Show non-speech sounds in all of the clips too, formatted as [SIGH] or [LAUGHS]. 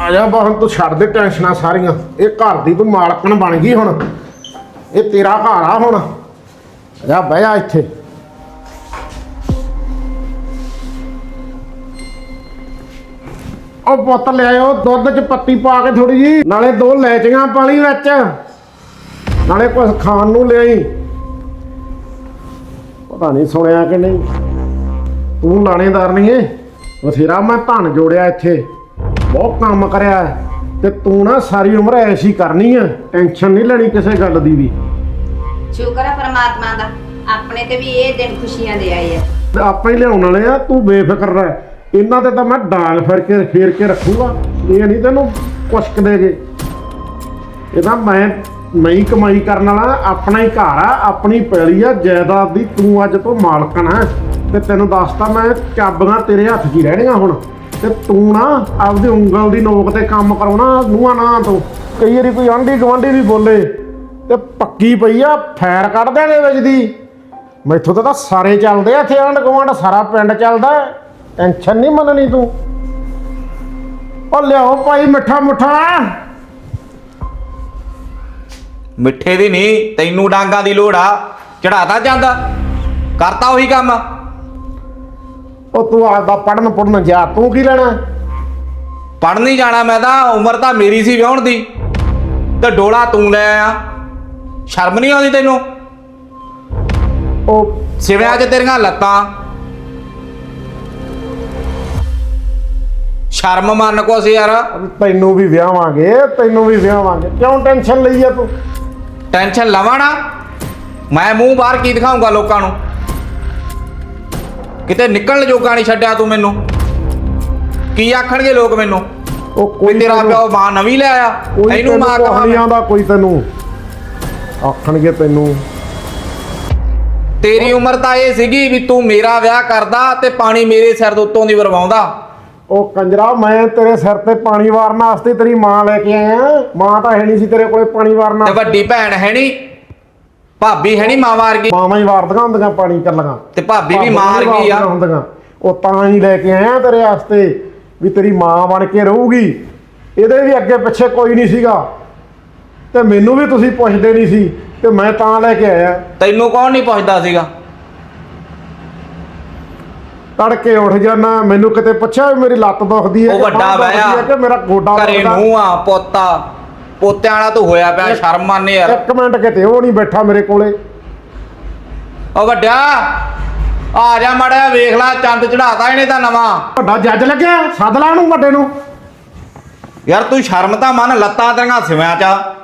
ਆਜਾ ਜਾ ਹੁਣ ਤੂੰ ਛੱਡ ਦੇ ਟੈਨਸ਼ਨਾਂ ਸਾਰੀਆਂ। ਇਹ ਘਰ ਦੀ ਤੂੰ ਮਾਲਕਣ ਬਣ ਗਈ ਹੁਣ। ਇਹ ਤੇਰਾ ਘਰ ਆ ਹੁਣ। ਆ ਬਹਿ ਜਾ ਇੱਥੇ। ਉਹ ਪੁੱਤ ਲਿਆਇਓ, ਦੁੱਧ 'ਚ ਪੱਤੀ ਪਾ ਕੇ ਥੋੜੀ ਜੀ। ਨਾਲੇ ਦੋ ਲੈਚੀਆਂ ਪਾਣੀ ਵਿੱਚ। ਨਾਲੇ ਕੁਝ ਖਾਣ ਨੂੰ ਲਿਆਈ। ਪਤਾ ਨਹੀਂ ਸੁਣਿਆ ਕਿ ਨਹੀਂ। ਤੂੰ ਲਾਣੇਦਾਰ ਨਹੀਂ ਏ। ਬਥੇਰਾ ਮੈਂ ਧਨ ਜੋੜਿਆ ਇੱਥੇ। ਬਹੁਤ ਕੰਮ ਕਰਿਆ ਹੈ। ਤੇ ਤੂੰ ਨਾ ਸਾਰੀ ਉਮਰ ਐਸੀ ਕਰਨੀ ਹੈ। ਟੈਨਸ਼ਨ ਨਹੀਂ ਲੈਣੀ ਕਿਸੇ ਗੱਲ ਦੀ ਵੀ। ਸ਼ੁਕਰ ਹੈ ਪਰਮਾਤਮਾ ਦਾ ਆਪਣੇ ਤੇ ਵੀ ਇਹ ਦਿਨ ਖੁਸ਼ੀਆਂ ਦੇ ਆਏ ਆ। ਤੇ ਆਪਾਂ ਹੀ ਲਿਆਉਣ ਵਾਲੇ ਆ ਤੂੰ ਬੇਫਿਕਰ ਰਹਿ। ਇਹਨਾਂ ਤੇ ਤਾਂ ਮੈਂ ਡਾਂਗ ਫਿਰ ਕੇ ਫੇਰ ਕੇ ਰੱਖੂਗਾ। ਇਹ ਨਹੀਂ ਤੈਨੂੰ ਕੁਸ਼ਕ ਦੇਗੇ। ਇਹ ਤਾਂ ਮੈਂ ਮੈਂ ਹੀ ਕਮਾਈ ਕਰਨ ਵਾਲਾ ਆਪਣਾ ਹੀ ਘਰ ਆ ਆਪਣੀ ਪੈਲੀ ਆ ਜਾਇਦਾਦ ਦੀ ਤੂੰ ਅੱਜ ਤੋਂ ਮਾਲਕਣ ਆ। ਤੇ ਤੈਨੂੰ ਦੱਸਤਾ ਮੈਂ ਚਾਬੀਆਂ ਤੇਰੇ ਹੱਥ 'ਚ ਹੀ ਰਹਿਣੀਆਂ ਹੁਣ। ਤੇ ਤੂੰ ਨਾ ਆਪਦੀ ਉਂਗਲ ਦੀ ਨੋਕ ਤੇ ਕੰਮ ਕਰਾਉਣਾ ਨੂੰਹਾਂ ਨਾ ਤੋਂ। ਕਈ ਵਾਰੀ ਕੋਈ ਆਂਢੀ ਗੁਆਂਢੀ ਵੀ ਬੋਲੇ, ਤੇ ਪੱਕੀ ਪਈ ਆ, ਫੈਰ ਕੱਢ ਦੇਣੇ ਵਿੱਚ ਦੀ। ਮੈਥੋਂ ਤਾਂ ਸਾਰੇ ਚੱਲਦੇ ਆ ਇੱਥੇ, ਆਂਢ ਗੁਆਂਢ ਸਾਰਾ ਪਿੰਡ ਚੱਲਦਾ ਟੈਨਸ਼ਨ ਨਹੀਂ ਮੰਨਣੀ ਤੂੰ। ਉਹ ਲਿਆਓ ਭਾਈ ਮਿੱਠਾ ਮੁੱਠਾ। ਮਿੱਠੇ ਦੀ ਨਹੀਂ, ਤੈਨੂੰ ਡਾਂਗਾ ਦੀ ਲੋੜ ਆ ਚੜਾਤਾ ਜਾਂਦਾ। ਕਰਤਾ ਉਹੀ ਕੰਮ। ਉਹ ਤੂੰ ਆਪਦਾ ਪੜਨ ਪੜਨ ਜਾ ਤੂੰ ਕੀ ਲੈਣਾ? ਪੜ੍ਹਨ ਨਹੀਂ ਜਾਣਾ ਮੈਂ ਤਾਂ ਉਮਰ ਤਾਂ ਮੇਰੀ ਸੀ ਵਿਆਹਣ ਦੀ। ਤੇ ਡੋਲਾ ਤੂੰ ਲੈ ਆਇਆ। ਸ਼ਰਮ ਨਹੀਂ ਆਉਂਦੀ ਤੈਨੂੰ? ਉਹ ਸਿਵਿਆਂ 'ਚ ਤੇਰੀਆਂ ਲੱਤਾਂ। ਸ਼ਰਮ ਮੰਨ ਕੋ ਸੀ ਯਾਰ। ਤੈਨੂੰ ਵੀ ਵਿਆਹਾਂਗੇ ਤੈਨੂੰ ਵੀ ਵਿਆਹਾਂਗੇ। ਕਿਉਂ ਟੈਨਸ਼ਨ ਲਈ ਆ ਤੂੰ? ਟੈਨਸ਼ਨ ਲਵਾਂ ਨਾ। ਮੈਂ ਮੂੰਹ ਬਾਹਰ ਕੀ ਦਿਖਾਉਂਗਾ ਲੋਕਾਂ ਨੂੰ? ਕਿਤੇ ਨਿਕਲਣ ਜੋਗਾ ਨਹੀਂ ਛੱਡਿਆ ਤੂੰ ਮੈਨੂੰ? ਕੀ ਆਖਣਗੇ ਲੋਕ ਮੈਨੂੰ? ਉਹ ਕੋਈ ਤੇਰਾ ਪਿਓ ਮਾਂ ਨਵੀਂ ਲੈ ਆਇਆ। ਇਹਨੂੰ ਮਾਂ ਤੈਨੂੰ ਕੁਛ ਕਹਾਂ ਨਹੀਂ ਮੈਂ। ਆਉਂਦਾ ਕੋਈ ਤੈਨੂੰ। ਆਖਣਗੇ ਤੈਨੂੰ। ਤੇਰੀ ਉਮਰ ਤਾਂ ਇਹ ਸੀਗੀ ਵੀ ਤੂੰ ਮੇਰਾ ਵਿਆਹ ਕਰਦਾ ਤੇ ਪਾਣੀ ਮੇਰੇ ਸਿਰ ਦੇ ਉੱਤੋਂ ਦੀ ਵਰਵਾਉਂਦਾ। ਉਹ ਕੰਜਰਾ ਮੈਂ ਤੇਰੇ ਸਿਰ ਤੇ ਪਾਣੀ ਵਾਰਨ ਵਾਸਤੇ ਤੇਰੀ ਮਾਂ ਲੈ ਕੇ ਆਇਆ। ਮਾਂ ਤਾਂ ਹੈ ਨਹੀਂ ਸੀ ਤੇਰੇ ਕੋਲੇ ਪਾਣੀ ਵਾਰਨ ਤੇ ਵੱਡੀ ਭੈਣ ਹੈ ਨਹੀਂ। ਭਾਬੀ ਹੈ ਨਹੀਂ ਮਾਂ ਵਰਗੀ ਮਾਵਾਂ ਹੀ ਵਾਰਦੀਆਂ ਹੁੰਦੀਆਂ ਪਾਣੀ ਚੱਲੀਆਂ। ਤੇ ਭਾਬੀ ਵੀ ਮਾਂ ਵਰਗੀ ਆ। ਹੁੰਦੀਆਂ। ਉਹ ਤਾਂ ਹੀ ਲੈ ਕੇ ਆਇਆ ਤੇਰੇ ਵਾਸਤੇ ਵੀ ਤੇਰੀ ਮਾਂ ਬਣ ਕੇ ਰਹੂਗੀ। ਇਹਦੇ ਵੀ ਅੱਗੇ ਪਿੱਛੇ ਕੋਈ ਨਹੀਂ ਸੀਗਾ। ਤੇ ਮੈਨੂੰ ਵੀ ਤੁਸੀਂ ਪੁੱਛਦੇ ਨਹੀਂ ਸੀ ਤੇ ਮੈਂ ਤਾਂ ਲੈ ਕੇ ਆਇਆ। ਤੈਨੂੰ ਕੌਣ ਨਹੀਂ ਪੁੱਛਦਾ ਸੀਗਾ? ਤੜਕੇ ਉੱਠ ਜਾਣਾ ਮੈਨੂੰ ਕਿਤੇ ਪੁੱਛਿਆ ਵੀ ਮੇਰੀ ਲੱਤ ਦੁਖਦੀ ਹੈ ਉਹ ਵੱਡਾ ਵਾਇਆ ਕਿ ਮੇਰਾ ਗੋਡਾ ਘਰੇ ਨੂੰ ਆ ਪੋਤਾ। ਪੋਤਿਆਂ ਵਾਲਾ ਤੂੰ ਹੋਇਆ ਪਿਆ ਸ਼ਰਮ ਮੰਨ ਯਾਰ। ਇੱਕ ਮਿੰਟ ਕਿਤੇ ਉਹ ਨਹੀਂ ਬੈਠਾ ਮੇਰੇ ਕੋਲੇ। ਉਹ ਵੱਡਿਆ ਆ ਜਾ ਮੜਿਆ ਵੇਖ ਲੈ ਚੰਦ ਚੜਾਤਾ ਇਹਨੇ ਤਾਂ ਨਵਾਂ। ਵੱਡਾ ਜੱਜ ਲੱਗਿਆ ਸੱਦ ਲਾ ਉਹਨੂੰ ਵੱਡੇ ਨੂੰ। ਯਾਰ ਤੂੰ ਸ਼ਰਮ ਤਾਂ ਮੰਨ ਲੱਤਾਂ ਤੇਰੀਆਂ ਸਿਵਿਆਂ 'ਚ ਆ।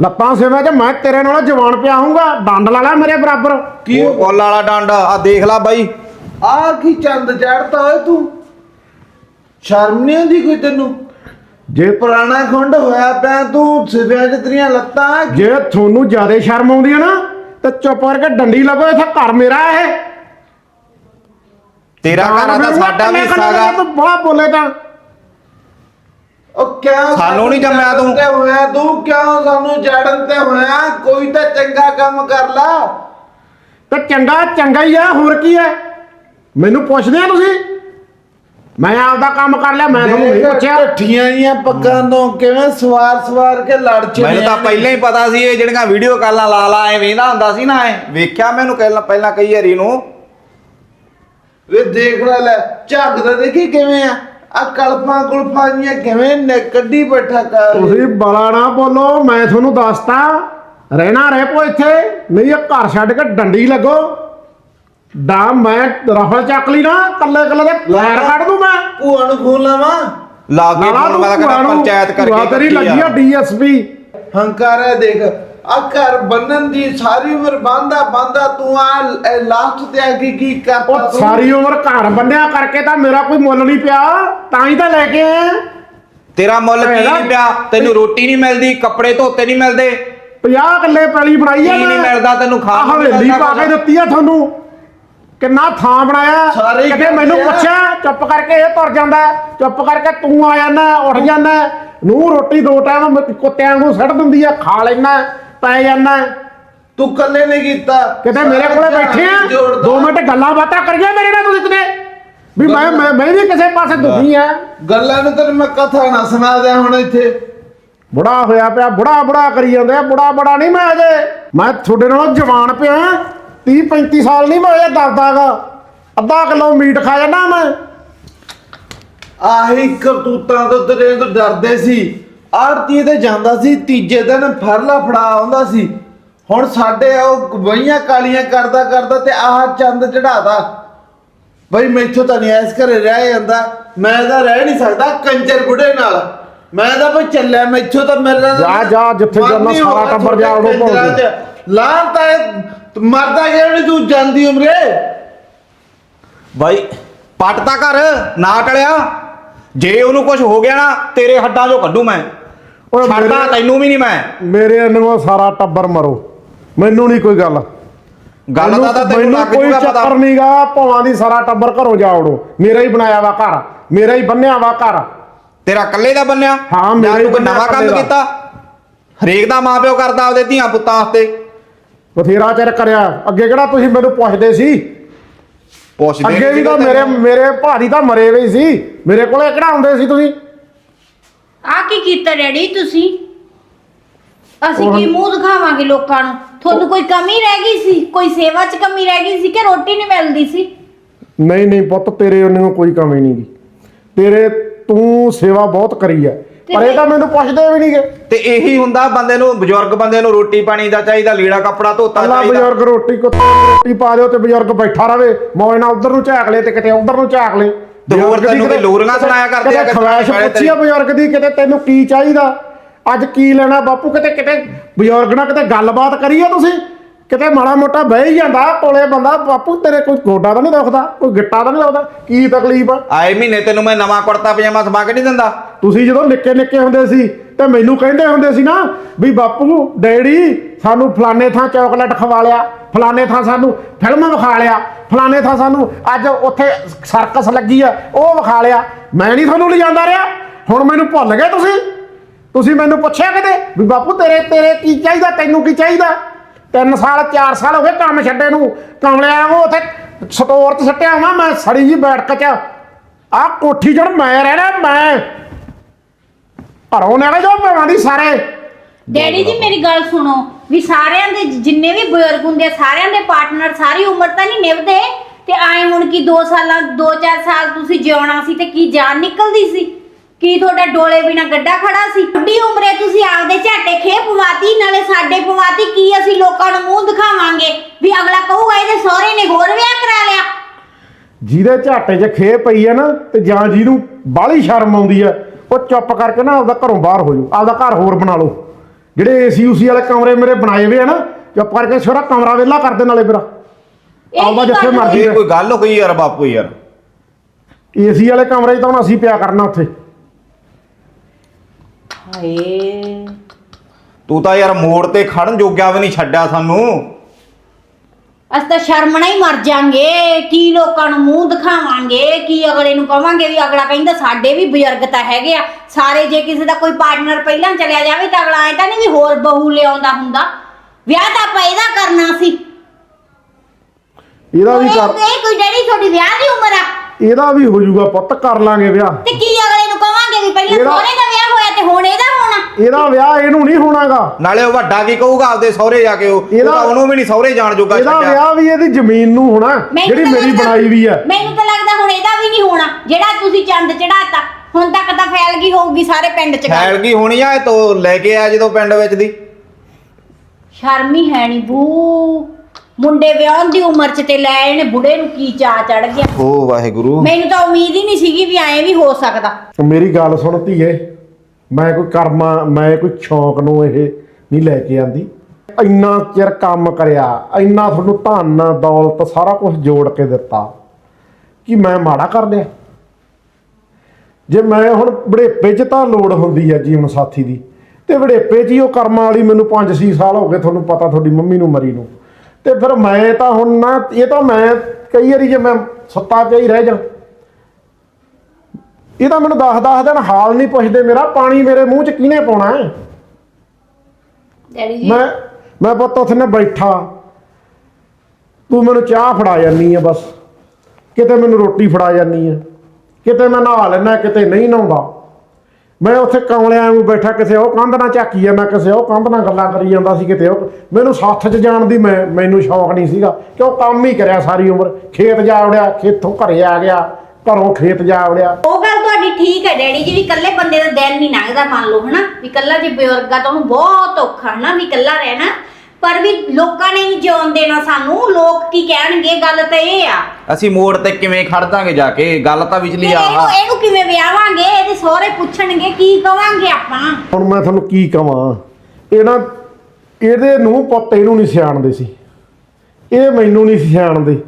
ਲੱਤਾਂ ਸੇਵਾ ਚ ਮੈਂ ਤੇਰੇ ਨਾਲ ਜਵਾਨ ਪਿਆ ਹੂੰਗਾ ਡੰਡ ਲਾ ਲੈ ਮੇਰੇ ਬਰਾਬਰ। ਕੀ ਉਹ ਕੋਲ ਵਾਲਾ ਡੰਡ ਆ ਦੇਖ ਲੈ ਬਾਈ। ਆ ਕੀ ਚੰਦ ਚੜਤਾ ਓਏ ਤੂੰ? ਸ਼ਰਮ ਨਹੀਂ ਆਉਂਦੀ ਕੋਈ ਤੈਨੂੰ? ਜੇ ਪੁਰਾਣਾ ਖੁੰਡ ਹੋਇਆ ਪਿਆ ਤੂੰ ਸਿਵਿਆਂ 'ਚ ਤੇਰੀਆਂ ਲੱਤਾਂ ਜੇ ਤੁਹਾਨੂੰ ਜ਼ਿਆਦਾ ਸ਼ਰਮ ਆਉਂਦੀ ਹੈ ਨਾ ਤੇ ਚੁੱਪ ਕਰਕੇ ਡੰਡੀ ਲੱਗੋ ਇੱਥੇ ਘਰ ਮੇਰਾ ਇਹ। ਤੇਰਾ ਘਰ ਆ ਤਾਂ ਸਾਡਾ ਵੀ ਹਿੱਸਾ ਗਾ। ਤੂੰ ਬੜਾ ਬੋਲੇ ਤਾਂ। ਉਹ ਕਿਉਂ ਸਾਨੂੰ ਨੀ ਜੰਮਿਆ ਤੂੰ। ਤੇ ਹੋਇਆ? ਤੂੰ ਕਿਉਂ ਸਾਨੂੰ ਜੜਨ ਤੇ ਹੋਇਆ? ਕੋਈ ਤਾਂ ਚੰਗਾ ਕੰਮ ਕਰ ਲਾ। ਤੇ ਚੰਗਾ ਚੰਗਾ ਹੀ ਆ ਹੋਰ ਕੀ ਹੈ ਮੈਨੂੰ ਪੁੱਛਦੇ ਆ ਤੁਸੀਂ? ਮੈਂ ਆਪਦਾ ਕੰਮ ਕਰ ਲਿਆ ਮੈਂ ਤੁਹਾਨੂੰ ਨਹੀਂ ਪੁੱਛਿਆ। ਠੀਆਂ ਜੀਆਂ ਪੱਗਾਂ ਤੋਂ ਕਿਵੇਂ ਸਵਾਰ ਸਵਾਰ ਕੇ ਲੜ ਚੁੱਕੇ ਮੈਨੂੰ ਤਾਂ ਪਹਿਲਾਂ ਹੀ ਪਤਾ ਸੀ ਇਹ ਜਿਹੜੀਆਂ ਵੀਡੀਓ ਕਾਲਾਂ ਲਾ ਲਾ ਐ ਵੇਂਦਾ ਹੁੰਦਾ ਸੀ ਨਾ ਐ ਵੇਖਿਆ ਮੈਨੂੰ ਪਹਿਲਾਂ ਪਹਿਲਾਂ ਕਈ ਵਾਰੀ ਨੂੰ। ਵੇ ਦੇਖ ਲੈ ਲੈ ਝੱਗਦਾ ਦੇਖੀ ਕਿਵੇਂ ਆ? ਆ ਕਲਪਾਂ ਕੁਲਪਾਂ ਜੀਆਂ ਕਿਵੇਂ ਨੇ ਕੱਢੀ ਬੈਠਾ ਕਰ ਤੁਸੀਂ ਬਲਾ ਨਾ ਬੋਲੋ ਮੈਂ ਤੁਹਾਨੂੰ ਦੱਸਤਾ ਰਹਿਣਾ ਰਹਿ ਪੋ ਇੱਥੇ ਨਹੀਂ ਇਹ ਘਰ ਛੱਡ ਕੇ ਡੰਡੀ ਲੱਗੋ। ਦਾ ਮੈਂ ਰਫਲ ਚੱਕ ਲਈ ਨਾ ਕੱਲੇ ਕੱਲੇ ਦੇ ਲੈਰ ਕੱਢ ਦੂੰ ਮੈਂ। ਭੂਆ ਨੂੰ ਫੋਨ ਲਾਵਾਂ? ਲਾਗੇ ਨਾਲਾ ਫੋਨ ਤੂੰ ਮੈਂ ਤਾਂ ਕਹਿੰਦਾ ਭੂਆ ਨੂੰ- ਪੰਚਾਇਤ ਭੂਆ ਕਰਕੇ ਤੇਰੀ ਲੱਗੀ ਆ। ਡੀਐਸਪੀ। ਹੰਕਾਰ ਹੈ ਦੇਖ ਆ ਘਰ ਬੰਨਣ ਦੀ ਸਾਰੀ ਉਮਰ ਬੰਦਾ ਬੰਦਾ ਤੂੰ ਆ ਲਾਸਟ ਤੇ ਆ ਕੀ ਕੀ ਕਰਤਾ ਉਹ ਤੂੰ? ਸਾਰੀ ਉਮਰ ਘਰ ਬੰਨਿਆ ਕਰਕੇ ਤਾਂ ਮੇਰਾ ਕੋਈ ਮੁੱਲ ਨਹੀਂ ਪਿਆ ਤਾਂ ਹੀ ਤਾਂ ਲੈ ਕੇ ਆਇਆ। ਤੇਰਾ ਮੁੱਲ ਕੀ ਭੈਣਾ, ਨਹੀਂ ਪਿਆ? ਤੈਨੂੰ ਰੋਟੀ ਨਹੀਂ ਮਿਲਦੀ ਕੱਪੜੇ ਧੋਤੇ ਨਹੀਂ ਮਿਲਦੇ। 50 ਕਿੱਲੇ ਪੈਲੀ ਬਣਾਈ ਆ ਕੀ ਨਹੀਂ ਮੈਂ। ਮਿਲਦਾ ਤੈਨੂੰ ਖਾਣ ਆਹ ਨੂੰ? ਹਵੇਲੀ ਮਿਲਦਾ ਪਾ ਕੇ ਦਿੱਤੀ ਆ ਤੁਹਾਨੂੰ। ਕਿੰਨਾ ਥਾਂ ਬਣਾਇਆ? ਸਾਰੇ ਹੀ ਕਿਤੇ ਮੈਨੂੰ ਆ। ਪੁੱਛਿਆ ਚੁੱਪ ਕਰਕੇ ਇਹ ਤੁਰ ਜਾਂਦਾ ਚੁੱਪ ਕਰਕੇ ਤੂੰ ਆ ਜਾਂਦਾ ਉੱਠ ਜਾਂਦਾ ਨੂੰ ਰੋਟੀ ਦੋ ਟਾਈਮ ਕੁੱਤਿਆਂ ਨੂੰ ਸੜ ਦਿੰਦੀ ਆ ਖਾ ਲੈਣਾ ਪੈ ਜਾਂਦਾ ਤੂੰ ਕੱਲੇ ਨੇ ਕੀਤਾ। ਕਿਤੇ ਮੇਰੇ ਕੋਲੇ ਸਾਰਾ ਬੈਠੇ ਆ? ਜੋੜਦਾ। ਦੋ। ਮਿੰਟ ਗੱਲਾਂ ਬਾਤਾਂ ਕਰੀਏ ਮੇਰੇ ਨਾਲ ਤੁਸੀਂ ਕਿਤੇ ਵੀ ਮੈਂ ਮੈਂ ਮੈਂ ਵੀ ਕਿਸੇ ਪਾਸੇ ਦੁਖੀ ਆ। ਗੱਲਾਂ ਨੂੰ ਤੈਨੂੰ ਮੈਂ ਕਥਾ ਨਾ ਸੁਣਾ ਦਿਆਂ ਹੁਣ ਇੱਥੇ। ਬੁੜਾ ਹੋਇਆ ਪਿਆ ਬੁੜਾ ਬੁੜਾ ਕਰੀ ਜਾਂਦੇ ਆ ਬੁੜਾ ਬੜਾ ਨਹੀਂ ਮੈਂ ਅਜੇ। ਮੈਂ ਤੁਹਾਡੇ ਨਾਲੋਂ ਜਵਾਨ ਪਿਆ। 30 35 ਸਾਲ ਨਹੀਂ ਮੈਂ ਅਜੇ ਦਰਦਾਗਾ ਅੱਧਾ ਕਿਲੋ ਮੀਟ ਖਾ ਜਾਣਾ ਮੈਂ। ਆਹੀ ਕਰਤੂਤਾਂ ਤੋਂ ਤੇਰੇ ਤੋਂ ਡਰਦੇ ਸੀ। ਆੜਤੀ ਤੇ ਜਾਂਦਾ ਸੀ, ਤੀਜੇ ਦਿਨ ਫਰਲਾ ਫੜਾ ਆਉਂਦਾ ਸੀ। ਹੁਣ ਸਾਡੇ ਉਹ ਵਈਆਂ ਕਾਲੀਆਂ ਕਰਦਾ ਕਰਦਾ ਤੇ ਆਹ ਚੰਦ ਚੜਾਦਾ ਬਈ ਮੈਥੋਂ ਤਾਂ ਨਹੀਂ ਐਸ ਘਰੇ ਰਹਿ ਜਾਂਦਾ। ਮੈਂ ਤਾਂ ਰਹਿ ਨਹੀਂ ਸਕਦਾ ਕੰਜਰ ਬੁੜੇ ਨਾਲ। ਮੈਂ ਤਾਂ ਬਈ ਚੱਲਿਆ ਮੈਥੋਂ ਤਾਂ ਮੇਰਾ ਜਾ, ਜਾ, ਜਿੱਥੇ ਮਰਨੀ ਸਾਰਾ ਟੱਬਰ ਜਾ ਉਦੋਂ। ਚ। ਲਾਂ ਤਾਂ ਮਰਦਾ ਨਹੀਂ ਤੂੰ ਜਾਂਦੀ ਉਮਰੇ? ਬਾਈ ਪੱਟ ਤਾਂ ਕਰ ਨਾ ਟਲਿਆ। ਜੇ ਉਹਨੂੰ ਕੁਝ ਹੋ ਗਿਆ ਨਾ ਤੇਰੇ ਹੱਡਾਂ 'ਚੋਂ ਕੱਢੂ ਮੈਂ। ਓਏ ਛੱਡਦਾ ਤੈਨੂੰ ਵੀ ਨਹੀਂ ਮੈਂ। ਮੇਰੇ ਨੂੰ ਸਾਰਾ ਟੱਬਰ ਮਰੋ। ਮੈਨੂੰ ਨਹੀਂ ਕੋਈ ਗੱਲ। ਗੱਲ ਦਾ ਤਾਂ ਤੈਨੂੰ ਲੱਗ ਕੋਈ ਚੱਕਰ ਨਹੀਂਗਾ ਭਾਵਾਂ ਦੀ ਸਾਰਾ ਟੱਬਰ ਘਰੋਂ ਜਾ ਉੜੋ। ਮੇਰਾ ਹੀ ਬਣਾਇਆ ਵਾ ਘਰ। ਮੇਰਾ ਹੀ ਬੰਨਿਆ ਵਾ ਘਰ। ਤੇਰਾ ਇਕੱਲੇ ਦਾ ਬੰਨਿਆ ਹਾਂ, ਮੇਰਾ ਜਾਂ ਹੀ ਤੂੰ ਕੋਈ ਬੰਨਿਆ ਨਵਾਂ ਕੰਮ ਇਕੱਲੇ ਦਾ। ਕੀਤਾ? ਹਰੇਕ ਦਾ ਮਾਪਿਓ ਕਰਦਾ ਆਪਦੇ ਧੀਆਂ ਪੁੱਤਾਂ ਵਾਸਤੇ। ਬਥੇਰਾ ਚਿਰ ਕਰਿਆ। ਅੱਗੇ ਕਿਹੜਾ ਤੁਸੀਂ ਮੈਨੂੰ ਪੁੱਛਦੇ ਸੀ? ਪੁੱਛਦੇ ਅੱਗੇ ਵੀ ਤਾਂ ਮੇਰੇ ਮੇਰੇ ਭਾਰੀ ਤਾਂ ਮਰੇ ਹੋਏ ਸੀ। ਮੇਰੇ ਕੋਲੇ ਕਿਹੜਾ ਹੁੰਦੇ ਸੀ ਤੁਸੀਂ? ਆ ਕੀ ਕੀਤਾ ਡੈਡੀ ਤੁਸੀਂ? ਅਸੀਂ ਕੀ ਮੂੰਹ ਦਿਖਾਵਾਂਗੇ ਲੋਕਾਂ ਨੂੰ? ਤੁਹਾਨੂੰ ਕੋਈ ਕਮੀ ਰਹਿ ਗਈ ਸੀ? ਕੋਈ ਸੇਵਾ 'ਚ ਕਮੀ ਰਹਿ ਗਈ ਸੀ ਕਿ ਰੋਟੀ ਨਹੀਂ ਮਿਲਦੀ ਸੀ? ਨਹੀਂ ਨਹੀਂ ਪੁੱਤ ਤੇਰੇ ਉਹਨੂੰ ਕੋਈ ਕਮੀ ਨਹੀਂ ਗੀ। ਤੇਰੇ ਤੂੰ ਸੇਵਾ ਬਹੁਤ ਕਰੀ ਹੈ ਪਰ ਇਹ ਤਾਂ ਮੈਨੂੰ ਪੁੱਛਦੇ ਵੀ ਨਹੀਂਗੇ ਤੇ ਇਹੀ ਹੁੰਦਾ ਬੰਦੇ ਨੂੰ ਬਜ਼ੁਰਗ ਬੰਦੇ ਨੂੰ ਰੋਟੀ ਪਾਣੀ ਦਾ ਚਾਹੀਦਾ ਲੀੜਾ ਕੱਪੜਾ ਧੋਤਾ ਅੱਲਾ ਚਾਹੀਦਾ। ਬਜ਼ੁਰਗ ਰੋਟੀ ਕੋ ਰੋਟੀ ਪਾ ਦਿਓ ਤੇ ਬਜ਼ੁਰਗ ਬੈਠਾ ਰਵੇ। ਮੌਜ ਨਾਲ ਉਧਰ ਨੂੰ ਝਾਕ ਲੈ ਤੇ ਕਿਤੇ ਉਧਰ ਨੂੰ ਝਾਕ ਲੈ। ਤੇ ਹੋਰ ਬਜ਼ੁਰਗ ਦੀ ਤੈਨੂੰ ਵੀ ਕਿਤੇ- ਲੋਰੀਆਂ ਸੁਣਾਇਆ ਕਰਦੇ ਆ ਕਿਤੇ ਕਿ ਖਵਾਇਸ਼ ਪੁੱਛੀ ਆ ਬਜ਼ੁਰਗ ਦੀ ਕਿਤੇ ਤੈਨੂੰ ਕੀ ਚਾਹੀਦਾ? ਅੱਜ ਕੀ ਲੈਣਾ ਬਾਪੂ? ਕਿਤੇ ਕਿਤੇ ਬਜ਼ੁਰਗ ਨਾਲ ਕਿਤੇ ਗੱਲਬਾਤ ਕਰੀਏ ਤੁਸੀਂ? ਕਿਤੇ ਮਾੜਾ ਮੋਟਾ ਬਹਿ ਹੀ ਜਾਂਦਾ ਕੋਲੇ ਬੰਦਾ ਬਾਪੂ ਤੇਰੇ ਕੋਈ ਗੋਡਾ ਤਾਂ ਨਹੀਂ ਦੁਖਦਾ ਕੋਈ ਗਿੱਟਾ ਤਾਂ ਨਹੀਂ ਲੱਗਦਾ ਕੀ ਤਕਲੀਫ ਆ? ਆਏ ਮਹੀਨੇ ਤੈਨੂੰ ਮੈਂ ਨਵਾਂ ਕੁੜਤਾ ਪਜਾਮਾ ਸਮਾ ਕੇ ਨਹੀਂ ਦਿੰਦਾ। ਤੁਸੀਂ ਜਦੋਂ ਨਿੱਕੇ ਨਿੱਕੇ ਹੁੰਦੇ ਸੀ ਤੇ ਮੈਨੂੰ ਕਹਿੰਦੇ ਹੁੰਦੇ ਸੀ ਨਾ ਵੀ ਬਾਪੂ ਡੈਡੀ ਸਾਨੂੰ ਫਲਾਣੇ ਥਾਂ ਚਾਕਲੇਟ ਖਵਾ ਲਿਆ ਫਲਾਣੇ ਥਾਂ ਸਾਨੂੰ ਫਿਲਮ ਵਿਖਾ ਲਿਆ ਫਲਾਣੇ ਥਾਂ ਸਾਨੂੰ ਅੱਜ ਉੱਥੇ ਸਰਕਸ ਲੱਗੀ ਆ ਉਹ ਵਿਖਾ ਲਿਆ। ਮੈਂ ਨਹੀਂ ਤੁਹਾਨੂੰ ਲਿਜਾਂਦਾ ਰਿਹਾ। ਹੁਣ ਮੈਨੂੰ ਭੁੱਲ ਗਏ ਤੁਸੀਂ। ਤੁਸੀਂ ਮੈਨੂੰ ਪੁੱਛਿਆ ਕਦੇ ਵੀ ਬਾਪੂ ਤੇਰੇ ਤੇਰੇ ਕੀ ਚਾਹੀਦਾ ਤੈਨੂੰ ਕੀ ਚਾਹੀਦਾ? ਤਿੰਨ ਸਾਲ, ਚਾਰ ਸਾਲ ਹੋ ਗਏ ਕੰਮ ਛੱਡੇ ਨੂੰ। ਕਮਲਿਆ ਉਹ ਉੱਥੇ ਸਟੋਰ 'ਚ ਸੱਟਿਆ ਵਾਂ ਮੈਂ ਸੜੀ ਜੀ ਬੈਠਕ 'ਚ। ਆਹ ਕੋਠੀ ਜੜ ਮੈਂ ਰਹਿਣਾ, ਮੈਂ। ਘਰੋਂ ਨਿਕਲ ਜਾਓ ਭਾਵਾਂ ਦੀ ਸਾਰੇ। ਡੈਡੀ ਜੀ, ਮੇਰੀ ਗੱਲ ਸੁਣੋ, ਵੀ ਸਾਰਿਆਂ ਦੇ ਜਿੰਨੇ ਵੀ ਬਜ਼ੁਰਗ ਹੁੰਦੇ ਆ, ਸਾਰਿਆਂ ਦੇ ਪਾਰਟਨਰ ਸਾਰੀ ਉਮਰ ਤਾਂ ਨਹੀਂ ਨਿਭਦੇ। ਤੇ ਆਏ ਹੁਣ ਕੀ 2 ਸਾਲਾਂ 2-4 ਸਾਲ ਤੁਸੀਂ ਜਿਉਣਾ ਸੀ ਤੇ ਕੀ ਜਾਨ ਨਿਕਲਦੀ ਸੀ? ਕੀ ਤੁਹਾਡਾ ਡੋਲੇ ਬਿਨਾ ਗੱਡਾ ਖੜਾ ਸੀ? ਵੱਡੀ ਉਮਰੇ ਤੁਸੀਂ ਆਪਦੇ ਝਾਟੇ ਖੇ ਪਵਾਤੀ ਨਾਲੇ ਸਾਡੇ ਪਵਾਤੀ ਕੀ ਅਸੀਂ ਲੋਕਾਂ ਨੂੰ ਮੂੰਹ ਦਿਖਾਵਾਂਗੇ? ਵੀ ਅਗਲਾ ਕਹੂਗਾ ਇਹਦੇ ਸਹੁਰੇ ਨੇ ਹੋਰ ਵਿਆਹ ਕਰਾ ਲਿਆ। ਜਿਹਦੇ ਝਾਟੇ 'ਚ ਖੇ ਪਈ ਹੈ ਨਾ ਤੇ ਜਾਂ ਜਿਹਨੂੰ ਬਾਹਲੀ ਸ਼ਰਮ ਆਉਂਦੀ ਹੈ ਉਹ ਚੁੱਪ ਕਰਕੇ ਨਾ ਆਪਦਾ ਘਰੋਂ ਬਾਹਰ ਹੋ ਜਾਓ ਆਪਦਾ ਘਰ ਹੋਰ ਬਣਾ ਲਓ। ਜਿਹੜੇ ਏਸੀ ਉਸੀ ਵਾਲੇ ਕਮਰੇ ਮੇਰੇ ਬਣਾਏ ਹੋਏ ਆ ਨਾ ਚੁੱਪ ਕਰਕੇ ਛੋੜਾ ਕਮਰਾ ਵਿਹਲਾ ਕਰ ਦੇ ਨਾਲੇ ਮੇਰਾ। ਇਹ ਕੀ ਜਿੱਥੇ ਗੱਲ ਮਰਜ਼ੀ। ਇਹ ਕੋਈ ਗੱਲ ਹੋਈ ਯਾਰ ਬਾਪੂ ਯਾਰ? ਏਸੀ ਵਾਲੇ ਕਮਰੇ 'ਚ ਤਾਂ ਹੁਣ ਅਸੀਂ ਪਿਆ ਕਰਨਾ ਉੱਥੇ। ਹਾਏ। ਤੂੰ ਤਾਂ ਯਾਰ ਮੋੜ ਤੇ ਖੜਨ ਜੋਗਿਆ ਵੀ ਨਹੀਂ ਛੱਡਿਆ ਸਾਨੂੰ। ਅਸੀਂ ਤਾਂ ਸ਼ਰਮਣਾ ਹੀ ਮਰ ਜਾਾਂਗੇ। ਕੀ ਲੋਕਾਂ ਨੂੰ ਮੂੰਹ ਦਿਖਾਵਾਂਗੇ? ਕੀ ਅਗਲੇ ਨੂੰ ਕਵਾਂਗੇ ਵੀ ਅਗਲਾ ਕਹਿੰਦਾ ਸਾਡੇ ਵੀ ਬਜ਼ੁਰਗ ਤਾਂ ਹੈਗੇ ਆ। ਸਾਰੇ ਜੇ ਕਿਸੇ ਦਾ ਕੋਈ ਪਾਰਟਨਰ ਪਹਿਲਾਂ ਚਲਿਆ ਜਾਵੇ ਤਾਂ ਅਗਲਾ ਐ ਤਾਂ ਨਹੀਂ ਵੀ ਹੋਰ ਬਹੂ ਲਿਆਉਂਦਾ ਹੁੰਦਾ। ਵਿਆਹ ਤਾਂ ਆਪਾਂ ਇਹਦਾ ਕਰਨਾ ਸੀ। ਇਹਦਾ ਵੀ ਕਰ ਇਹ ਕੋਈ ਡੈਡੀ ਤੁਹਾਡੀ ਵਿਆਹ ਦੀ ਉਮਰ ਆ। ਇਹਦਾ ਵੀ ਹੋ ਜਾਊਗਾ ਪੁੱਤ ਕਰ ਲਾਂਗੇ ਵਿਆਹ। ਤੇ ਕੀ ਅਗਲੇ ਨੂੰ ਕਵਾਂਗੇ ਵੀ ਪਹਿਲਾਂ ਇਹਦਾ- ਸੋਹਰੇ ਦਾ ਵਿਆਹ ਹੋਇਆ ਤੇ ਹੁਣ ਇਹਦਾ ਹੋਣਾ? ਇਹਦਾ ਵਿਆਹ ਇਹਨੂੰ ਨਹੀਂ ਹੋਣਾਗਾ। ਨਾਲੇ ਉਹ ਵੱਡਾ ਕੀ ਕਹੂਗਾ ਆਪਦੇ ਸਹੁਰੇ ਜਾ ਕੇ ਉਹ? ਉਹ ਇਹਦਾ- ਤਾਂ ਉਹਨੂੰ ਵੀ ਨਹੀਂ ਸਹੁਰੇ ਜਾਣ ਜੋਗਾ ਇਹਦਾ ਛੱਡਿਆ। ਵਿਆਹ ਵੀ ਇਹਦੀ ਜ਼ਮੀਨ ਨੂੰ ਹੋਣਾ ਮੈਨੂੰ ਜਿਹੜੀ ਤਾਂ ਮੇਰੀ ਲੱਗਦਾ- ਬਣਾਈ ਵੀ ਹੈ। ਮੈਨੂੰ ਤਾਂ ਲੱਗਦਾ ਹੁਣ ਇਹਦਾ ਵੀ ਨਹੀਂ ਹੋਣਾ ਜਿਹੜਾ ਤੁਸੀਂ ਚੰਦ ਚੜਾਤਾ ਹੁਣ ਤੱਕ ਤਾਂ ਫੈਲ ਗਈ ਹੋਊਗੀ ਸਾਰੇ ਪਿੰਡ 'ਚ ਗੱਲ। ਫੈਲ ਕੀ ਹੋਣੀ ਆ ਇਹ ਤੋਂ ਲੈ ਕੇ ਆਇਆ ਜਦੋਂ ਪਿੰਡ ਵਿੱਚ ਦੀ। ਸ਼ਰਮ ਹੀ ਹੈ ਨਹੀਂ ਬੂ। ਮੁੰਡੇ ਵਿਆਹਣ ਦੀ ਉਮਰ 'ਚ ਤੇ ਲੈ ਇਹਨੇ ਬੁੜੇ ਨੂੰ ਕੀ ਚਾ ਚੜ ਗਿਆ? ਓ ਵਾਹਿਗੁਰੂ। ਮੈਨੂੰ ਤਾਂ ਉਮੀਦ ਹੀ ਨਹੀਂ ਸੀਗੀ ਵੀ ਐਂ ਵੀ ਹੋ ਸਕਦਾ। ਮੇਰੀ ਗੱਲ ਸੁਣ ਧੀਏ ਮੈਂ ਕੋਈ ਕਰਮਾ ਮੈਂ ਕੋਈ ਸ਼ੌਂਕ ਨੂੰ ਇਹ ਨਹੀਂ ਲੈ ਕੇ ਆਂਦੀ। ਇੰਨਾ ਚਿਰ ਕੰਮ ਕਰਿਆ ਇੰਨਾ ਤੁਹਾਨੂੰ ਧਨ ਦੌਲਤ ਸਾਰਾ ਕੁਝ ਜੋੜ ਕੇ ਦਿੱਤਾ ਕਿ ਮੈਂ ਮਾੜਾ ਕਰ ਲਿਆ। ਜੇ ਮੈਂ ਹੁਣ ਬੜੇਪੇ 'ਚ ਤਾਂ ਲੋੜ ਹੁੰਦੀ ਹੈ ਜੀਵਨ ਸਾਥੀ ਦੀ ਤੇ ਬੜੇਪੇ 'ਚ ਹੀ ਉਹ ਕਰਮਾਂ ਵਾਲੀ ਮੈਨੂੰ 5-6 ਸਾਲ ਹੋ ਗਏ ਤੁਹਾਨੂੰ ਪਤਾ ਤੁਹਾਡੀ ਮੰਮੀ ਨੂੰ ਮਰੀ ਨੂੰ। ਤੇ ਫਿਰ ਮੈਂ ਤਾਂ ਹੁਣ ਨਾ ਇਹ ਤਾਂ ਮੈਂ ਕਈ ਵਾਰੀ ਜੇ ਮੈਂ ਸੁੱਤਾ ਪਿਆ ਹੀ ਰਹਿ ਜਾ ਇਹ ਤਾਂ ਮੈਨੂੰ ਦਸ ਦਸ ਦਿਨ ਹਾਲ ਨਹੀਂ ਪੁੱਛਦੇ ਮੇਰਾ ਪਾਣੀ ਮੇਰੇ ਮੂੰਹ 'ਚ ਕਿਹਨੇ ਪਾਉਣਾ ਹੈ? ਡੈਡੀ ਜੀ। ਮੈਂ ਮੈਂ ਪੁੱਤ ਉੱਥੇ ਨਾ ਬੈਠਾ ਤੂੰ ਮੈਨੂੰ ਚਾਹ ਫੜਾ ਜਾਨੀ ਆ ਬਸ ਕਿਤੇ ਮੈਨੂੰ ਰੋਟੀ ਫੜਾ ਜਾਂਦੀ ਆ ਕਿਤੇ ਮੈਂ ਨਹਾ ਲੈਣਾ ਕਿਤੇ ਨਹੀਂ ਨਹਾਉਂਦਾ। ਮੈਂ ਉੱਥੇ ਕਮਲਿਆਂ ਨੂੰ ਬੈਠਾ, ਕਿਸੇ ਉਹ ਕੰਧ ਨਾਲ ਝਾਕੀ ਜਾਂਦਾ, ਕਿਸੇ ਉਹ ਕੰਧ ਨਾਲ ਗੱਲਾਂ ਕਰੀ ਜਾਂਦਾ ਸੀ, ਕਿਤੇ ਉਹ ਮੈਨੂੰ ਸੱਥ 'ਚ ਜਾਣ ਦੀ ਮੈਂ ਮੈਨੂੰ ਸ਼ੌਕ ਨਹੀਂ ਸੀਗਾ ਕਿ ਉਹ ਕੰਮ ਹੀ ਕਰਿਆ ਸਾਰੀ ਉਮਰ। ਖੇਤ ਜਾ ਵੜਿਆ, ਖੇਤੋਂ ਘਰੇ ਆ ਗਿਆ, ਘਰੋਂ ਖੇਤ ਜਾ ਵੜਿਆ। ਉਹ ਗੱਲ ਤੁਹਾਡੀ ਠੀਕ ਹੈ ਡੈਡੀ ਜੀ, ਵੀ ਇਕੱਲੇ ਬੰਦੇ ਦਾ ਦਿਨ ਨਹੀਂ ਲੰਘਦਾ ਮੰਨ ਲਓ, ਹਨਾ? ਵੀ ਇਕੱਲਾ ਜੇ ਬਜ਼ੁਰਗਾ ਤਾਂ ਉਹਨੂੰ ਬਹੁਤ ਔਖਾ, ਹਨਾ? ਵੀ ਇਕੱਲਾ ਰਹਿਣਾ। ਪਰ ਵੀ ਲੋਕਾਂ ਨੇ ਨਹੀਂ ਜਿਉਣ ਦੇਣਾ ਸਾਨੂੰ ਲੋਕ ਕੀ ਕਹਿਣਗੇ? ਗੱਲ ਤਾਂ ਇਹ ਆ। ਅਸੀਂ ਮੋੜ ਤੇ ਕਿਵੇਂ ਖੜ ਜਾ ਕੇ? ਗੱਲ ਤਾਂ ਵਿਚਲੀ ਫਿਰ ਇਹਨੂੰ ਇਹਨੂੰ ਕਿਵੇਂ ਵਿਆਹਾਂਗੇ? ਇਹਦੇ ਸਹੁਰੇ ਪੁੱਛਣਗੇ ਕੀ ਕਵਾਂਗੇ ਆਪਾਂ? ਹੁਣ ਮੈਂ ਤੁਹਾਨੂੰ ਕੀ ਕਵਾਂ? ਇਹ ਨਾ ਇਹਦੇ ਨੂੰ ਪੁੱਤ ਇਹਨੂੰ ਨਹੀਂ ਸਿਆਣਦੇ ਸੀ। ਇਹ ਮੈਨੂੰ ਨਹੀਂ ਸਿਆਣਦੇ।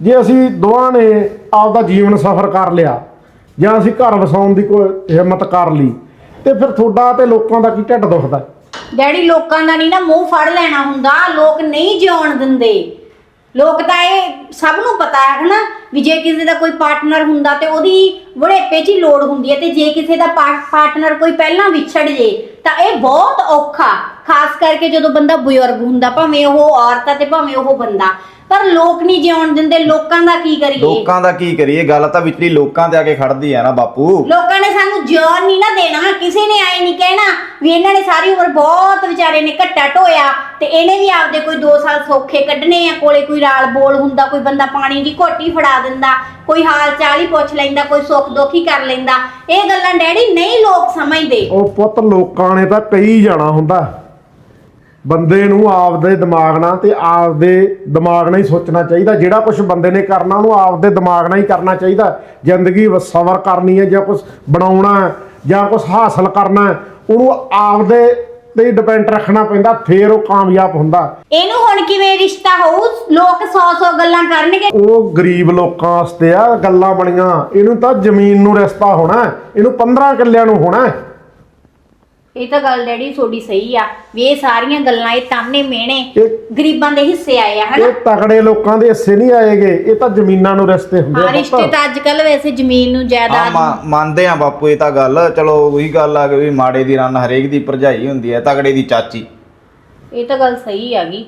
ਜੇ ਅਸੀਂ ਦੋਵਾਂ ਨੇ ਆਪਦਾ ਜੀਵਨ ਸਫਰ ਕਰ ਲਿਆ ਜਾਂ ਅਸੀਂ ਘਰ ਵਸਾਉਣ ਦੀ ਕੋਈ ਹਿੰਮਤ ਕਰ ਲਈ ਤੇ ਫਿਰ ਤੁਹਾਡਾ ਤੇ ਲੋਕਾਂ ਦਾ ਕੀ ਢਿੱਡ ਦੁਖਦਾ? ਡੈਡੀ ਲੋਕਾਂ ਦਾ ਨਹੀਂ ਨਾ ਮੂੰਹ ਫੜ ਲੈਣਾ ਹੁੰਦਾ, ਲੋਕ ਨਹੀਂ ਜਿਉਣ ਦਿੰਦੇ। ਲੋਕ ਤਾਂ ਇਹ ਸਭ ਨੂੰ ਪਤਾ ਹੈ, ਹਨਾ? ਵੀ ਜੇ ਕਿਸੇ ਦਾ ਕੋਈ ਪਾਰਟਨਰ ਹੁੰਦਾ ਤੇ ਉਹਦੀ ਬੁਢੇਪੇ 'ਚ ਹੀ ਲੋੜ ਹੁੰਦੀ ਹੈ ਤੇ ਜੇ ਕਿਸੇ ਦਾ ਪਾਰਟਨਰ ਕੋਈ ਪਹਿਲਾਂ ਵਿਛੜ ਜੇ, ਤਾਂ ਇਹ ਬਹੁਤ ਔਖਾ। ਖਾਸ ਕਰਕੇ ਜਦੋਂ ਬੰਦਾ ਬਜ਼ੁਰਗ ਹੁੰਦਾ, ਭਾਵੇਂ ਉਹ ਔਰਤ ਹੈ ਤੇ ਭਾਵੇਂ ਉਹ ਬੰਦਾ। ਪਰ ਲੋਕ ਨਹੀਂ ਜਿਉਣ ਦਿੰਦੇ ਲੋਕਾਂ ਦਾ ਕੀ ਕਰੀਏ? ਲੋਕਾਂ ਦਾ ਕੀ ਕਰੀਏ? ਗੱਲ ਤਾਂ ਵਿਚਲੀ ਲੋਕਾਂ ਤੇ ਆ ਕੇ ਖੜਦੀ ਆ ਨਾ ਬਾਪੂ। ਲੋਕਾਂ ਨੇ ਸਾਨੂੰ ਜਿਉਣ ਨਹੀਂ ਨਾ ਦੇਣਾ। ਕਿਸੇ ਨੇ ਆਏ ਨਹੀਂ ਕਹਿਣਾ ਵੀ ਇਹਨਾਂ ਨੇ ਸਾਰੀ ਉਮਰ ਬਹੁਤ ਵਿਚਾਰੇ ਨੇ ਘੱਟਾ ਢੋਇਆ ਤੇ ਇਹਨੇ ਵੀ ਆਪਦੇ ਕੋਈ 2 ਸਾਲ ਸੌਖੇ ਕੱਢਣੇ ਆ ਕੋਲੇ ਕੋਈ ਰਾਲ ਬੋਲ ਹੁੰਦਾ ਕੋਈ ਬੰਦਾ ਪਾਣੀ ਦੀ ਘੋਟੀ ਫੜਾ ਦਿੰਦਾ ਕੋਈ ਹਾਲ ਚਾਲ ਹੀ ਪੁੱਛ ਲੈਂਦਾ ਕੋਈ ਸੁੱਖ ਦੁੱਖ ਹੀ ਕਰ ਲੈਂਦਾ। ਇਹ ਗੱਲਾਂ ਡੈਡੀ ਨਹੀਂ ਲੋਕ ਸਮਝਦੇ। ਉਹ ਪੁੱਤ ਲੋਕਾਂ ਨੇ ਤਾਂ ਕਈ ਜਾਣਾ ਹੁੰਦਾ। ਬੰਦੇ ਨੂੰ ਆਪਦੇ ਦਿਮਾਗ ਨਾਲ ਤੇ ਆਪਦੇ ਦਿਮਾਗ ਨਾਲ ਹੀ ਸੋਚਣਾ ਚਾਹੀਦਾ। ਜਿਹੜਾ ਕੁਝ ਬੰਦੇ ਨੇ ਕਰਨਾ ਉਹਨੂੰ ਆਪਦੇ ਦਿਮਾਗ ਨਾਲ ਹੀ ਕਰਨਾ ਚਾਹੀਦਾ। ਜ਼ਿੰਦਗੀ ਸਬਰ ਕਰਨੀ ਹੈ ਜਾਂ ਕੁਝ ਬਣਾਉਣਾ ਹੈ, ਜਾਂ ਕੁਝ ਹਾਸਲ ਕਰਨਾ ਹੈ, ਉਹਨੂੰ ਆਪਦੇ ਤੇ ਡਿਪੈਂਡ ਰੱਖਣਾ ਪੈਂਦਾ ਫੇਰ ਉਹ ਕਾਮਯਾਬ ਹੁੰਦਾ। ਇਹਨੂੰ ਹੁਣ ਕਿਵੇਂ ਰਿਸ਼ਤਾ ਹੋਊ? ਲੋਕ 100-100 ਗੱਲਾਂ ਕਰਨਗੇ। ਉਹ ਗਰੀਬ ਲੋਕਾਂ ਵਾਸਤੇ ਆ ਗੱਲਾਂ ਬਣੀਆਂ। ਇਹਨੂੰ ਤਾਂ ਜ਼ਮੀਨ ਨੂੰ ਰਿਸ਼ਤਾ ਹੋਣਾ ਇਹਨੂੰ 15 ਕਿੱਲਿਆਂ ਨੂੰ ਹੋਣਾ ਹੈ। ਇਹ ਤਾਂ ਗੱਲ ਡੈਡੀ ਤੁਹਾਡੀ ਸਹੀ ਆ ਵੀ ਇਹ ਸਾਰੀਆਂ ਗੱਲਾਂ ਇਹ ਤਾਨੇ ਮਿਹਣੇ ਇਹ ਗਰੀਬਾਂ ਦੇ ਹਿੱਸੇ ਆਏ ਆ ਹਨਾ? ਇਹ ਤਗੜੇ ਲੋਕਾਂ ਦੇ ਹਿੱਸੇ ਨਹੀਂ ਆਏਗੇ ਇਹ ਤਾਂ ਜ਼ਮੀਨਾਂ ਨੂੰ ਰਿਸ਼ਤੇ ਹੁੰਦੇ ਹਾਂ ਆ ਰਿਸ਼ਤੇ ਪੁੱਤ। ਤਾਂ ਅੱਜ ਕੱਲ ਵੈਸੇ ਜ਼ਮੀਨ ਨੂੰ ਆ ਜਾਇਦਾਦ ਨੂੰ ਮੰਨਦੇ ਆ ਬਾਪੂ ਇਹ ਤਾਂ ਗੱਲ। ਚਲੋ ਉਹੀ ਗੱਲ ਆ ਕਿ ਵੀ ਮਾੜੇ ਦੀ ਰਨ ਹਰੇਕ ਦੀ ਭਰਜਾਈ ਹੁੰਦੀ ਹੈ ਤਗੜੇ ਦੀ ਚਾਚੀ। ਇਹ ਤਾਂ ਗੱਲ ਸਹੀ ਹੈਗੀ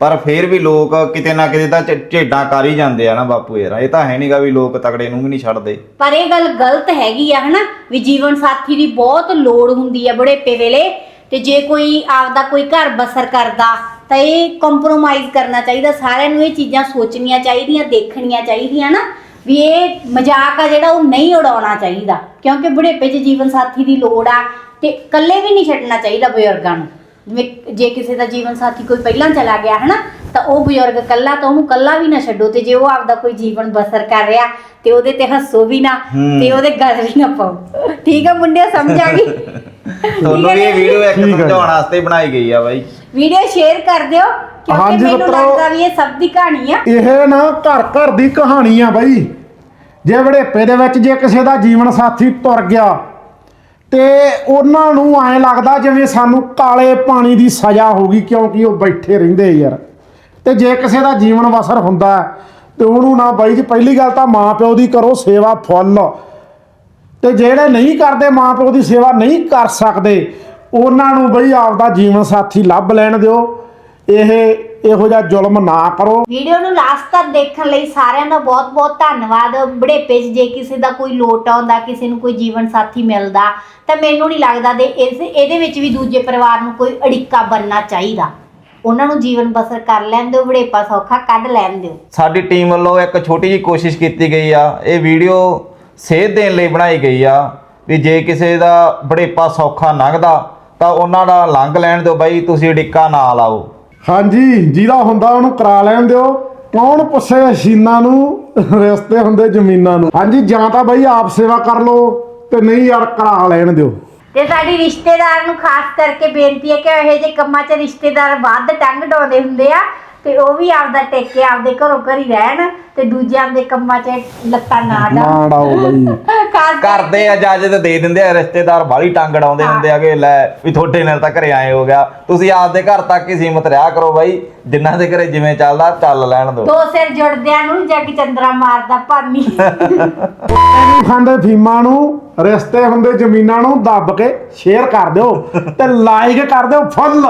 ਪਰ ਫੇਰ ਵੀ ਲੋਕ ਕਿਤੇ ਨਾ ਕਿਤੇ ਤਾਂ ਝੇਡਾਂ ਕਰ ਹੀ ਜਾਂਦੇ ਆ ਨਾ ਬਾਪੂ ਯਾਰ। ਇਹ ਤਾਂ ਹੈ ਨਹੀਂਗਾ ਵੀ ਲੋਕ ਤਗੜੇ ਨੂੰ ਵੀ ਨਹੀਂ ਛੱਡਦੇ। ਪਰ ਇਹ ਗੱਲ ਗਲਤ ਹੈਗੀ ਆ, ਹਨਾ? ਵੀ ਜੀਵਨ ਸਾਥੀ ਦੀ ਬਹੁਤ ਲੋੜ ਹੁੰਦੀ ਆ ਬੁਢੇਪੇ ਵੇਲੇ। ਤੇ ਜੇ ਕੋਈ ਆਪਦਾ ਕੋਈ ਘਰ ਬਸਰ ਕਰਦਾ, ਤਾਂ ਇਹ ਕੰਪਰੋਮਾਈਜ਼ ਕਰਨਾ ਚਾਹੀਦਾ। ਸਾਰਿਆਂ ਨੂੰ ਇਹ ਚੀਜ਼ਾਂ ਸੋਚਣੀਆਂ ਚਾਹੀਦੀਆਂ, ਦੇਖਣੀਆਂ ਚਾਹੀਦੀਆਂ ਨਾ ਵੀ ਇਹ ਮਜ਼ਾਕ ਆ ਜਿਹੜਾ ਉਹ ਨਹੀਂ ਉਡਾਉਣਾ ਚਾਹੀਦਾ। ਕਿਉਂਕਿ ਬੁਢੇਪੇ 'ਚ ਜੀਵਨ ਸਾਥੀ ਦੀ ਲੋੜ ਆ, ਤੇ ਇਕੱਲੇ ਵੀ ਨਹੀਂ ਛੱਡਣਾ ਚਾਹੀਦਾ ਬਜ਼ੁਰਗਾਂ ਨੂੰ। ਜੇ ਕਿਸੇ ਦਾ ਜੀਵਨ ਸਾਥੀ ਕੋਈ ਪਹਿਲਾਂ ਚਲਾ ਗਿਆ ਹਨਾ ਤਾਂ ਉਹ ਬਜ਼ੁਰਗ ਕੱਲਾ ਤਾਂ ਉਹਨੂੰ ਕੱਲਾ ਵੀ ਨਾ ਛੱਡੋ ਤੇ ਜੇ ਉਹ ਆਪਦਾ ਕੋਈ ਜੀਵਨ ਬਸਰ ਕਰ ਰਿਹਾ ਤੇ ਉਹਦੇ ਤੇ ਹੱਸੋ ਵੀ ਨਾ ਹੂੰ। ਤੇ ਉਹਦੇ ਗੱਲ ਵੀ ਨਾ ਪਾਓ ਠੀਕ ਆ ਮੁੰਡਿਓ ਸਮਝ ਆ ਗਈ [LAUGHS] ਤੁਹਾਨੂੰ ਵੀ ਇਹ ਵੀਡੀਓ ਇੱਕ ਠੀਕ ਹੈ। ਸਮਝਾਉਣ ਵਾਸਤੇ ਬਣਾਈ ਗਈ ਆ ਬਾਈ ਵੀਡੀਓ ਸ਼ੇਅਰ ਕਰ ਦਿਓ ਕਿਉਂਕਿ ਹਾਂਜੀ ਮੈਨੂੰ ਮਿੱਤਰੋ। ਲੱਗਦਾ ਵੀ ਇਹ ਸਭ ਦੀ ਕਹਾਣੀ ਆ ਇਹ ਨਾ ਘਰ ਘਰ ਦੀ ਕਹਾਣੀ ਆ ਬਾਈ ਜੇ ਵੜੇਪੇ ਦੇ ਵਿੱਚ ਜੇ ਕਿਸੇ ਦਾ ਜੀਵਨ ਸਾਥੀ ਤੁਰ ਗਿਆ ਤੇ ਉਹਨਾਂ ਨੂੰ ਐਂ ਲੱਗਦਾ ਜਿਵੇਂ ਸਾਨੂੰ ਕਾਲੇ ਪਾਣੀ ਦੀ ਸਜ਼ਾ ਹੋ ਗਈ ਕਿਉਂਕਿ ਉਹ ਬੈਠੇ ਰਹਿੰਦੇ ਯਾਰ। ਤੇ ਜੇ ਕਿਸੇ ਦਾ ਜੀਵਨ ਵਸਰ ਹੁੰਦਾ ਹੈ, ਤੇ ਉਹਨੂੰ ਨਾ ਬਾਈ ਜੀ ਪਹਿਲੀ ਗੱਲ ਤਾਂ ਮਾਂ ਪਿਓ ਦੀ ਕਰੋ ਸੇਵਾ ਫੁੱਲ। ਤੇ ਜਿਹੜੇ ਨਹੀਂ ਕਰਦੇ ਮਾਂ ਪਿਓ ਦੀ ਸੇਵਾ ਨਹੀਂ ਕਰ ਸਕਦੇ ਉਹਨਾਂ ਨੂੰ ਬਈ ਆਪਦਾ ਜੀਵਨ ਸਾਥੀ ਲੱਭ ਲੈਣ ਦਿਓ। ਇਹ ਇਹੋ ਜਿਹਾ ਜ਼ੁਲਮ ਨਾ ਕਰੋ। ਵੀਡੀਓ ਨੂੰ ਲਾਸਟ ਤੱਕ ਦੇਖਣ ਲਈ ਸਾਰਿਆਂ ਦਾ ਬਹੁਤ-ਬਹੁਤ ਧੰਨਵਾਦ। ਬੁਢੇਪੇ 'ਚ ਜੇ ਕਿਸੇ ਦਾ ਕੋਈ ਲੋਟ ਆਉਂਦਾ ਕਿਸੇ ਨੂੰ ਕੋਈ ਜੀਵਨ ਸਾਥੀ ਮਿਲਦਾ ਤਾਂ ਮੈਨੂੰ ਨਹੀਂ ਲੱਗਦਾ ਦੇ ਇਸ ਇਹਦੇ ਵਿੱਚ ਵੀ ਦੂਜੇ ਪਰਿਵਾਰ ਨੂੰ ਕੋਈ ਅੜਿੱਕਾ ਬੰਨਣਾ ਚਾਹੀਦਾ। ਉਹਨਾਂ ਨੂੰ ਜੀਵਨ ਬਸਰ ਕਰ ਲੈਣ ਦਿਓ ਬੁਢੇਪਾ ਸੌਖਾ ਕੱਢ ਲੈਣ ਦਿਓ। ਸਾਡੀ ਟੀਮ ਵੱਲੋਂ ਇੱਕ ਛੋਟੀ ਜਿਹੀ ਕੋਸ਼ਿਸ਼ ਕੀਤੀ ਗਈ ਆ। ਇਹ ਵੀਡੀਓ ਸੇਧ ਦੇਣ ਲਈ ਬਣਾਈ ਗਈ ਆ ਵੀ ਜੇ ਕਿਸੇ ਦਾ ਬੜੇਪਾ ਸੌਖਾ ਲੰਘਦਾ ਤਾਂ ਉਹਨਾਂ ਦਾ ਲੰਘ ਲੈਣ ਦਿਓ ਬਾਈ ਤੁਸੀਂ ਡਿੱਕਾ ਨਾ ਲਾਓ। ਹਾਂਜੀ, ਜਿਹਦਾ ਹੁੰਦਾ ਉਹਨੂੰ ਕਰਾ ਲੈਣ ਦਿਓ। ਕੌਣ ਪੁੱਛੇ ਹਸੀਨਾ ਨੂੰ? ਰਸਤੇ ਹੁੰਦੇ ਜ਼ਮੀਨਾਂ ਨੂੰ। ਹਾਂਜੀ, ਜਾਂ ਤਾਂ ਬਈ ਆਪ ਸੇਵਾ ਕਰ ਲਓ ਤੇ ਨਹੀਂ ਯਾਰ ਕਰਾ ਲੈਣ ਦਿਓ। ਤੇ ਸਾਡੀ ਰਿਸ਼ਤੇਦਾਰ ਨੂੰ ਖਾਸ ਕਰਕੇ ਬੇਨਤੀ ਹੈ ਕਿ ਇਹੋ ਜਿਹੇ ਕੰਮਾਂ 'ਚ ਰਿਸ਼ਤੇਦਾਰ ਵੱਧ ਟੰਗ ਡਾਉਂਦੇ ਹੁੰਦੇ ਆ। ਤੇ ਉਹ ਵੀ ਆਪਦਾ ਟੇਕੇ ਆਪਦੇ ਘਰੋਂ ਘਰੀ ਰਹਿਣ ਤੇ ਦੂਜਿਆਂ ਦੇ ਕੰਮਾਂ 'ਚ ਲੱਤਾਂ ਨਾ ਡਾਉਣ ਬਈ। ਕਰਦੇ ਆ ਇਜਾਜ਼ਤ ਦੇ ਦਿੰਦੇ ਆ ਰਿਸ਼ਤੇਦਾਰ ਬਾਹਲੀ ਟੰਗ ਅੜਾਉਂਦੇ ਹੁੰਦੇ ਆ ਕਿ ਲੈ ਵੀ ਤੁਹਾਡੇ ਨਾਲ ਤਾਂ ਘਰੇ ਆਏ ਹੋ ਗਿਆ। ਤੁਸੀਂ ਆਪਦੇ ਘਰ ਤੱਕ ਹੀ ਸੀਮਤ ਰਿਹਾ ਕਰੋ ਬਾਈ। ਜਿਨ੍ਹਾਂ ਦੇ ਘਰੇ ਜਿਵੇਂ ਚੱਲਦਾ ਚੱਲ ਲੈਣ ਦਿਓ। ਦੋ ਸਿਰ ਜੁੜਦਿਆਂ ਨੂੰ ਜੱਗ ਚੰਦਰਾ ਮਾਰਦਾ ਭਾਨੀ। ਇਹਨੂੰ ਖਾਂਦੇ ਫੀਮਾਂ ਨੂੰ ਰਿਸ਼ਤੇ ਹੁੰਦੇ ਜ਼ਮੀਨਾਂ ਨੂੰ ਦੱਬ ਕੇ ਸ਼ੇਅਰ ਕਰ ਦਿਓ ਤੇ ਲਾਈਕ ਕਰ ਦਿਓ ਫੁੱਲ।